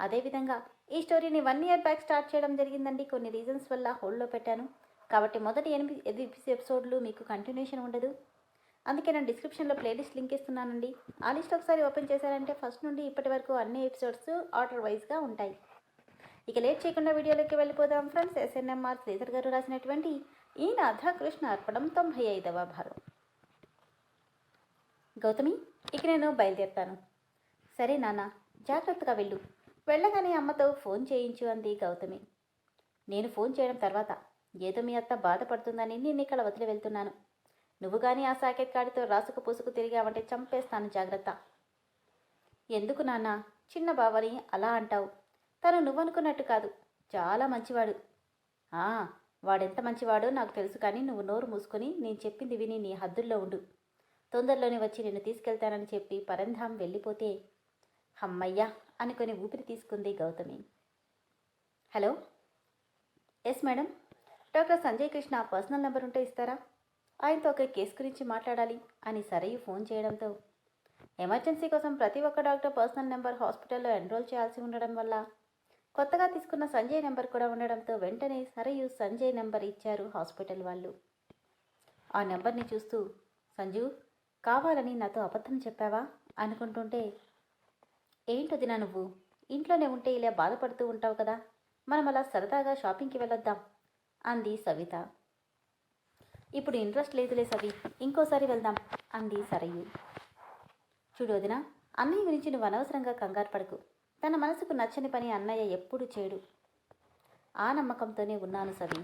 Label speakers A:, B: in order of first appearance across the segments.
A: అదేవిధంగా ఈ స్టోరీని వన్ ఇయర్ బ్యాక్ స్టార్ట్ చేయడం జరిగిందండి. కొన్ని రీజన్స్ వల్ల హోల్డ్లో పెట్టాను. కాబట్టి మొదటి ఎనిమిది ఎనిమిది ఎపిసోడ్లు మీకు కంటిన్యూషన్ ఉండదు. అందుకే నేను డిస్క్రిప్షన్లో ప్లేలిస్ట్ లింక్ ఇస్తున్నానండి. ఆ లిస్ట్ ఒకసారి ఓపెన్ చేశారంటే ఫస్ట్ నుండి ఇప్పటి వరకు అన్ని ఎపిసోడ్స్ ఆర్డర్ వైజ్గా ఉంటాయి. ఇక లేట్ చేయకుండా వీడియోలోకి వెళ్ళిపోదాం. ఫ్రెండ్స్ ఎస్ఎన్ఎంఆర్ శ్రీధర్ గారు రాసినటువంటి ఈ రాధాకృష్ణ అర్పణం తొంభై ఐదవ భాగం గౌతమి ఇక నేను బయలుదేరుతాను. సరే నాన్న జాగ్రత్తగా వెళ్ళు. వెళ్ళగానే అమ్మతో ఫోన్ చేయించు అంది గౌతమి. నేను ఫోన్ చేయడం తర్వాత ఏదో మీ అత్త బాధపడుతుందని నేను ఇక్కడ వదిలి వెళ్తున్నాను. నువ్వు కానీ ఆ సాకెట్ కాడితో రాసుకు పూసుకు తిరిగావంటే చంపేస్తాను జాగ్రత్త. ఎందుకు నాన్న? చిన్న బావని అలా అంటావు. తను నువ్వనుకున్నట్టు కాదు. చాలా మంచివాడు. ఆ వాడెంత మంచివాడో నాకు తెలుసు కానీ నువ్వు నోరు మూసుకొని నేను చెప్పింది విని నీ హద్దుల్లో ఉండు. తొందరలోనే వచ్చి నిన్ను తీసుకెళ్తానని చెప్పి పరంధాం వెళ్ళిపోతే అమ్మయ్యా అనుకుని ఊపిరి తీసుకుంది Gautami. Hello? Yes madam doctor Sanjay Krishna personal number ఉంటే ఇస్తారా? ఆయనతో ఒక కేసు గురించి మాట్లాడాలి అని సరయు ఫోన్ చేయడంతో. ఎమర్జెన్సీ కోసం ప్రతి ఒక్క డాక్టర్ పర్సనల్ నెంబర్ హాస్పిటల్లో ఎన్రోల్ చేయాల్సి ఉండడం వల్ల కొత్తగా తీసుకున్న సంజయ్ నెంబర్ కూడా ఉండడంతో వెంటనే సరయు సంజయ్ నెంబర్ ఇచ్చారు హాస్పిటల్ వాళ్ళు. ఆ నెంబర్ని చూస్తూ సంజు కావాలని నాతో అబద్ధం చెప్పావా? అనుకుంటుంటే ఏంటొదినా నువ్వు? ఇంట్లోనే ఉంటే ఇలా బాధపడుతూ ఉంటావు కదా. మనం అలా సరదాగా షాపింగ్కి వెళ్ళొద్దాం అంది సవిత. ఇప్పుడు ఇంట్రెస్ట్ లేదులే సవి ఇంకోసారి వెళ్దాం అంది సరయు. చూడు వదిన అన్నయ్య గురించి నువ్వు అనవసరంగా కంగారు పడకు. తన మనసుకు నచ్చని పని అన్నయ్య ఎప్పుడు చేయడు ఆ నమ్మకంతోనే ఉన్నాను సవి.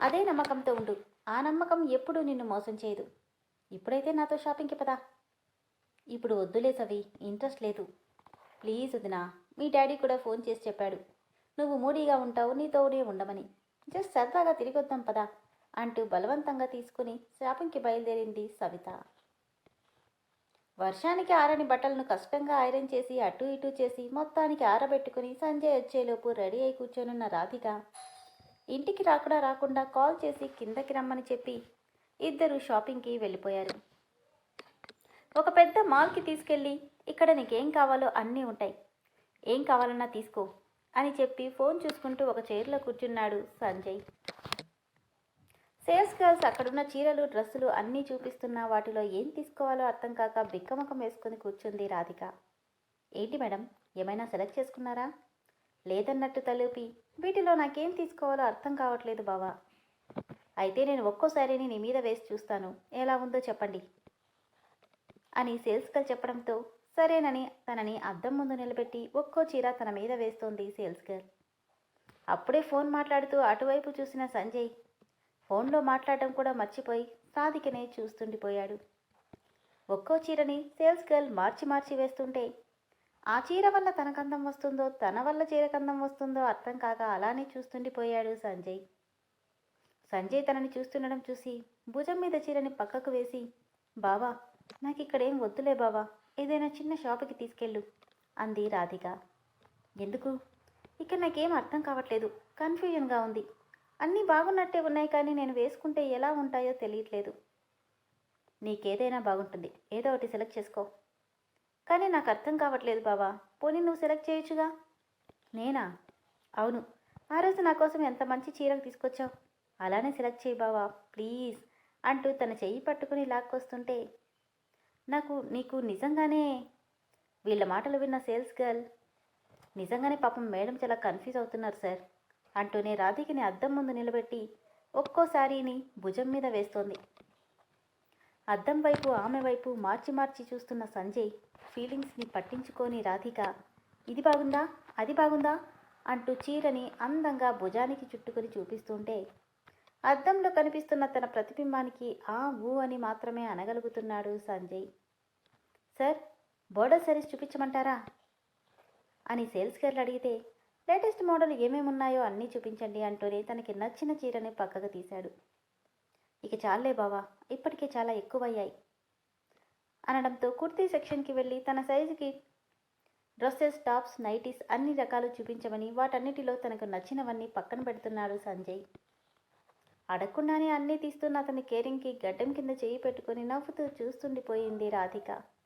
A: అదే నమ్మకంతో ఉండు. ఆ నమ్మకం ఎప్పుడూ నిన్ను మోసం చేయదు. ఇప్పుడైతే నాతో షాపింగ్కి పదా. ఇప్పుడు వద్దులే సవి ఇంట్రెస్ట్ లేదు. ప్లీజ్ వదినా మీ డాడీ కూడా ఫోన్ చేసి చెప్పాడు. నువ్వు మూడీగా ఉంటావు నీతోనే ఉండమని. జస్ట్ సరదాగా తిరిగి వద్దాం పదా అంటూ బలవంతంగా తీసుకుని షాపింగ్కి బయలుదేరింది సవిత. వర్షానికి ఆరని బట్టలను కష్టంగా ఐరన్ చేసి అటు ఇటు చేసి మొత్తానికి ఆరబెట్టుకుని సంజయ్ వచ్చేలోపు రెడీ అయి కూర్చొనున్న రాధిక ఇంటికి రాకుండా రాకుండా కాల్ చేసి కిందకి రమ్మని చెప్పి ఇద్దరు షాపింగ్కి వెళ్ళిపోయారు. ఒక పెద్ద మాల్కి తీసుకెళ్ళి ఇక్కడ నీకేం కావాలో అన్నీ ఉంటాయి. ఏం కావాలన్నా తీసుకో అని చెప్పి ఫోన్ చూసుకుంటూ ఒక చైర్లో కూర్చున్నాడు సంజయ్. సేల్స్ గర్ల్స్ అక్కడున్న చీరలు డ్రెస్సులు అన్నీ చూపిస్తున్నా వాటిలో ఏం తీసుకోవాలో అర్థం కాక బిక్కమకం వేసుకుని కూర్చుంది రాధిక. ఏంటి మేడం ఏమైనా సెలెక్ట్ చేసుకున్నారా? లేదన్నట్టు తలూపి వీటిలో నాకేం తీసుకోవాలో అర్థం కావట్లేదు బావా. అయితే నేను ఒక్కోసారిని నీ మీద వేసి చూస్తాను. ఎలా ఉందో చెప్పండి. అని సేల్స్ గర్ల్ చెప్పడంతో సరేనని తనని అద్దం ముందు నిలబెట్టి ఒక్కో చీర తన మీద వేస్తోంది సేల్స్ గర్ల్ అప్పుడే ఫోన్ మాట్లాడుతూ అటువైపు చూసిన సంజయ్ ఫోన్లో మాట్లాడటం కూడా మర్చిపోయి సాధికనే చూస్తుండిపోయాడు. ఒక్కో చీరని సేల్స్ గర్ల్ మార్చి మార్చి వేస్తుంటే ఆ చీర వల్ల తనకందం వస్తుందో తన వల్ల చీరకందం వస్తుందో అర్థం కాక అలానే చూస్తుండిపోయాడు సంజయ్. సంజయ్ తనని చూస్తుండడం చూసి భుజం మీద చీరని పక్కకు వేసి బావా నాకు ఇక్కడేం వద్దులే బావా. ఏదైనా చిన్న షాపుకి తీసుకెళ్ళు అంది రాధిక. ఎందుకు? ఇక్కడ నాకేం అర్థం కావట్లేదు. కన్ఫ్యూజన్గా ఉంది. అన్నీ బాగున్నట్టే ఉన్నాయి కానీ నేను వేసుకుంటే ఎలా ఉంటాయో తెలియట్లేదు. నీకేదైనా బాగుంటుంది. ఏదో ఒకటి సెలెక్ట్ చేసుకో. కానీ నాకు అర్థం కావట్లేదు బావా. పోనీ నువ్వు సెలెక్ట్ చేయొచ్చుగా? నేనా? అవును. ఆ రోజు నా కోసం ఎంత మంచి చీరకు తీసుకొచ్చావు? అలానే సెలెక్ట్ చేయి బావా ప్లీజ్ అంటూ తన చెయ్యి పట్టుకుని లాక్కొస్తుంటే నాకు నీకు నిజంగానే వీళ్ళ మాటలు విన్న సేల్స్ గర్ల్ నిజంగానే పాపం మేడం చాలా కన్ఫ్యూజ్ అవుతున్నారు సార్. అంటూనే రాధికని అద్దం ముందు నిలబెట్టి ఒక్కోసారిని భుజం మీద వేస్తోంది. అద్దం వైపు ఆమె వైపు మార్చి మార్చి చూస్తున్న సంజయ్ ఫీలింగ్స్ని పట్టించుకొని రాధిక ఇది బాగుందా? అది బాగుందా? అంటూ చీరని అందంగా భుజానికి చుట్టుకొని చూపిస్తుంటే అద్దంలో కనిపిస్తున్న తన ప్రతిబింబానికి ఆ ఊ అని మాత్రమే అనగలుగుతున్నాడు సంజయ్. సార్ బోర్డర్ సారీస్ చూపించమంటారా? అని సేల్స్ గర్ల్ అడిగితే లేటెస్ట్ మోడల్ ఏమేమి ఉన్నాయో అన్నీ చూపించండి అంటూనే తనకి నచ్చిన చీరని పక్కకు తీశాడు. ఇక చాలే బావా ఇప్పటికే చాలా ఎక్కువయ్యాయి. అనడంతో కుర్తీ సెక్షన్కి వెళ్ళి తన సైజుకి డ్రెస్సెస్ టాప్స్ నైటీస్ అన్ని రకాలు చూపించమని వాటన్నిటిలో తనకు నచ్చినవన్నీ పక్కన పెడుతున్నాడు సంజయ్. అడగకుండానే అన్నీ తీస్తున్న అతని కేరింగ్కి గడ్డం కింద చేయి పెట్టుకుని నవ్వుతూ చూస్తుండిపోయింది రాధిక.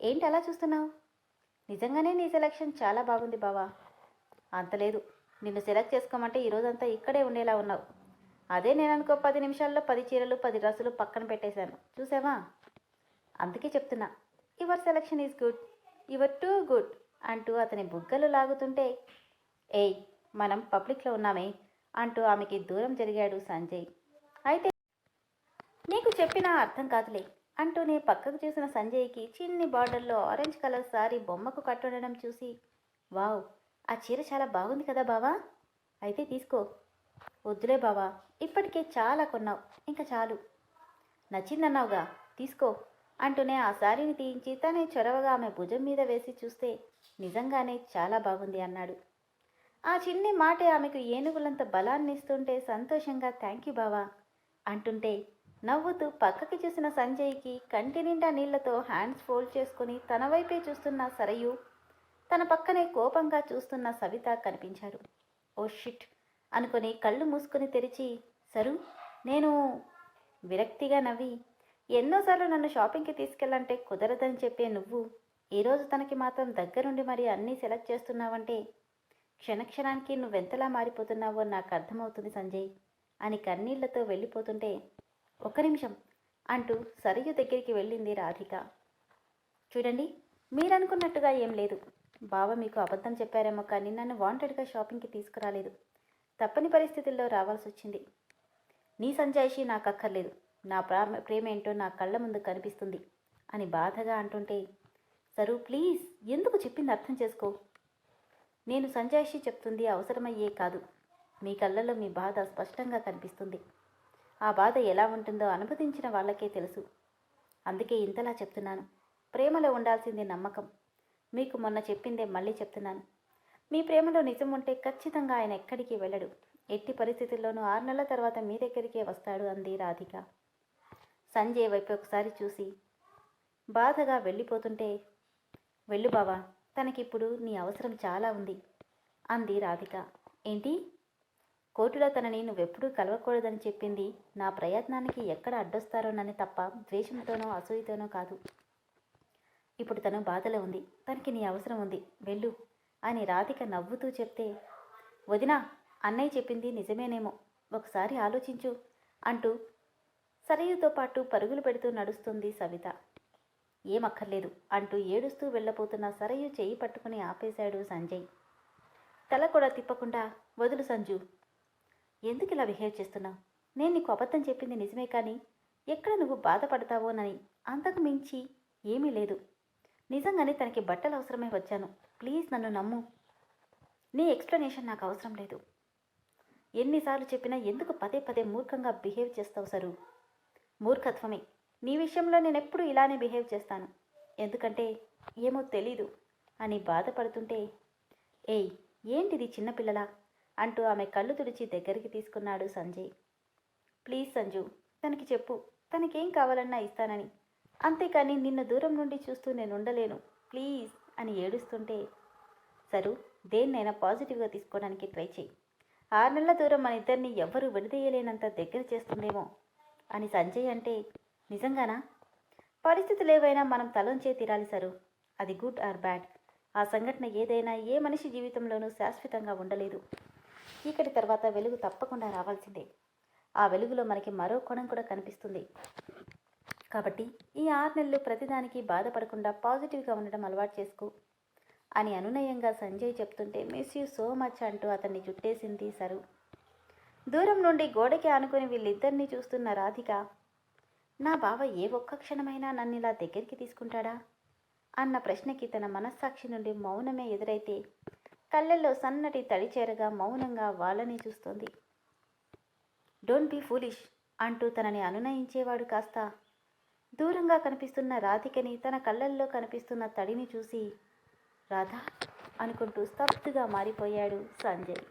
A: ఏంటి అలా చూస్తున్నావు? నిజంగానే నీ సెలక్షన్ చాలా బాగుంది బావా. అంతలేదు నిన్ను సెలెక్ట్ చేసుకోమంటే ఈరోజంతా ఇక్కడే ఉండేలా ఉన్నావు. అదే నేను అనుకో పది నిమిషాల్లో పది చీరలు పది డ్రెస్సులు పక్కన పెట్టేశాను. చూసావా? అందుకే చెప్తున్నా. Your selection is good your too good అంటూ అతని బుగ్గలు లాగుతుంటే ఏయ్ మనం పబ్లిక్లో ఉన్నామే అంటూ ఆమెకి దూరం జరిగాడు సంజయ్. అయితే నీకు చెప్పినా అర్థం కాదులే. అంటూనే పక్కకు చూసిన సంజయ్కి చిన్ని బార్డర్లో ఆరెంజ్ కలర్ సారీ బొమ్మకు కట్టుండడం చూసి వావ్ ఆ చీర చాలా బాగుంది కదా బావా? అయితే తీసుకో. వద్దులే బావా ఇప్పటికే చాలా కొన్నావు ఇంకా చాలు. నచ్చిందన్నావుగా తీసుకో అంటూనే ఆ సారీని తీయించి తనే చొరవగా ఆమె భుజం మీద వేసి చూస్తే నిజంగానే చాలా బాగుంది అన్నాడు. ఆ చిన్ని మాటే ఆమెకు ఏనుగులంత బలాన్ని ఇస్తుంటే సంతోషంగా థ్యాంక్ యూ బావా అంటుంటే నవ్వుతూ పక్కకి చూసిన సంజయ్కి కంటి నిండా నీళ్ళతో హ్యాండ్స్ ఫోల్డ్ చేసుకుని తన వైపే చూస్తున్న సరయు తన పక్కనే కోపంగా చూస్తున్న సవిత కనిపించారు. ఓ షిట్ అనుకుని కళ్ళు మూసుకుని తెరిచి సరు నేను విరక్తిగా నవ్వి ఎన్నోసార్లు నన్ను షాపింగ్కి తీసుకెళ్ళంటే కుదరదని చెప్పే నువ్వు ఈరోజు తనకి మాత్రం దగ్గరుండి మరి అన్నీ సెలెక్ట్ చేస్తున్నావంటే క్షణక్షణానికి నువ్వెంతలా మారిపోతున్నావో నాకు అర్థమవుతుంది సంజయ్ అని కన్నీళ్ళతో వెళ్ళిపోతుంటే ఒక్క నిమిషం అంటూ సరియు దగ్గరికి వెళ్ళింది రాధిక. చూడండి మీరనుకున్నట్టుగా ఏం లేదు. బావ మీకు అబద్ధం చెప్పారేమో కానీ నన్ను వాంటెడ్గా షాపింగ్కి తీసుకురాలేదు. తప్పని పరిస్థితుల్లో రావాల్సి వచ్చింది. నీ సంజాయిషి నాకు అక్కర్లేదు నా ప్రేమ ప్రేమ ఏంటో నా కళ్ళ ముందు కనిపిస్తుంది అని బాధగా అంటుంటే సరు ప్లీజ్ ఎందుకు చెప్పింది అర్థం చేసుకో? నేను సంజాయిషి చెప్తుంది అవసరమయ్యే కాదు. మీ కళ్ళలో మీ బాధ స్పష్టంగా కనిపిస్తుంది. ఆ బాధ ఎలా ఉంటుందో అనుభవించిన వాళ్ళకే తెలుసు. అందుకే ఇంతలా చెప్తున్నాను. ప్రేమలో ఉండాల్సింది నమ్మకం. మీకు మొన్న చెప్పిందే మళ్ళీ చెప్తున్నాను. మీ ప్రేమలో నిజం ఉంటే ఖచ్చితంగా ఆయన ఎక్కడికి వెళ్ళడు. ఎట్టి పరిస్థితుల్లోనూ ఆరు నెలల తర్వాత మీ దగ్గరికే వస్తాడు అంది రాధిక. సంజయ్ వైపు ఒకసారి చూసి బాధగా వెళ్ళిపోతుంటే వెళ్ళు బావా తనకిప్పుడు నీ అవసరం చాలా ఉంది అంది రాధిక. ఏంటి? కోర్టులో తనని నువ్వెప్పుడూ కలవకూడదని చెప్పింది. నా ప్రయత్నానికి ఎక్కడ అడ్డొస్తారోనని తప్ప ద్వేషంతోనో అసూయతోనో కాదు. ఇప్పుడు తను బాధలో ఉంది. తనకి నీ అవసరం ఉంది. వెళ్ళు అని రాధిక నవ్వుతూ చెప్తే వదినా అన్నయ్య చెప్పింది నిజమేనేమో. ఒకసారి ఆలోచించు అంటూ సరయుతో పాటు పరుగులు పెడుతూ నడుస్తుంది సవిత. ఏమక్కర్లేదు అంటూ ఏడుస్తూ వెళ్ళబోతున్న సరయు చేయి పట్టుకుని ఆపేశాడు సంజయ్. తల కూడా తిప్పకుండా వదులు సంజు ఎందుకు ఇలా బిహేవ్ చేస్తున్నావు? నేను నీకు అబద్ధం చెప్పింది నిజమే కానీ ఎక్కడ నువ్వు బాధపడతావోనని అంతకు మించి ఏమీ లేదు. నిజంగానే తనకి బట్టలు అవసరమే వచ్చాను. ప్లీజ్ నన్ను నమ్ము. నీ ఎక్స్ప్లెనేషన్ నాకు అవసరం లేదు. ఎన్నిసార్లు చెప్పినా ఎందుకు పదే పదే మూర్ఖంగా బిహేవ్ చేస్తావు సరు? మూర్ఖత్వమే. నీ విషయంలో నేను ఎప్పుడు ఇలానే బిహేవ్ చేస్తాను. ఎందుకంటే ఏమో తెలీదు అని బాధపడుతుంటే ఏయ్ ఏంటిది చిన్నపిల్లలా? అంటూ ఆమె కళ్ళు తుడిచి దగ్గరికి తీసుకున్నాడు సంజయ్. ప్లీజ్ సంజు తనకి చెప్పు. తనకేం కావాలన్నా ఇస్తానని. అంతేకాని నిన్ను దూరం నుండి చూస్తూ నేను ఉండలేను. ప్లీజ్ అని ఏడుస్తుంటే సరు దేన్నైనా పాజిటివ్గా తీసుకోవడానికి ట్రై చేయి ఆరు నెలల దూరం మన ఇద్దరిని ఎవ్వరూ విడదీయలేనంత దగ్గర చేస్తుందేమో అని సంజయ్ అంటే నిజంగానా? పరిస్థితులు ఏవైనా మనం తలంచే తీరాలి సరు. అది గుడ్ ఆర్ బ్యాడ్. ఆ సంఘటన ఏదైనా ఏ మనిషి జీవితంలోనూ శాశ్వతంగా ఉండలేదు. చీకటి తర్వాత వెలుగు తప్పకుండా రావాల్సిందే. ఆ వెలుగులో మనకి మరో కోణం కూడా కనిపిస్తుంది. కాబట్టి ఈ ఆరు నెలలు ప్రతిదానికి బాధపడకుండా పాజిటివ్గా ఉండడం అలవాటు చేసుకో. అని అనునయంగా సంజయ్ చెప్తుంటే మిస్ యూ సో మచ్ అంటూ అతన్ని చుట్టేసింది సరు. దూరం నుండి గోడకి ఆనుకుని వీళ్ళిద్దరినీ చూస్తున్న రాధిక నా బావ ఏ ఒక్క క్షణమైనా నన్ను ఇలా దగ్గరికి తీసుకుంటాడా? అన్న ప్రశ్నకి తన మనస్సాక్షి నుండి మౌనమే ఎదురైతే కళ్ళల్లో సన్నటి తడి చేరగా మౌనంగా వాళ్ళని చూస్తోంది. డోంట్ బీ ఫూలిష్ అంటూ తనని అనునయించేవాడు కాస్త. దూరంగా కనిపిస్తున్న రాధికని తన కళ్ళల్లో కనిపిస్తున్న తడిని చూసి రాధా అనుకుంటూ స్తబ్దుగా మారిపోయాడు సంజయ్.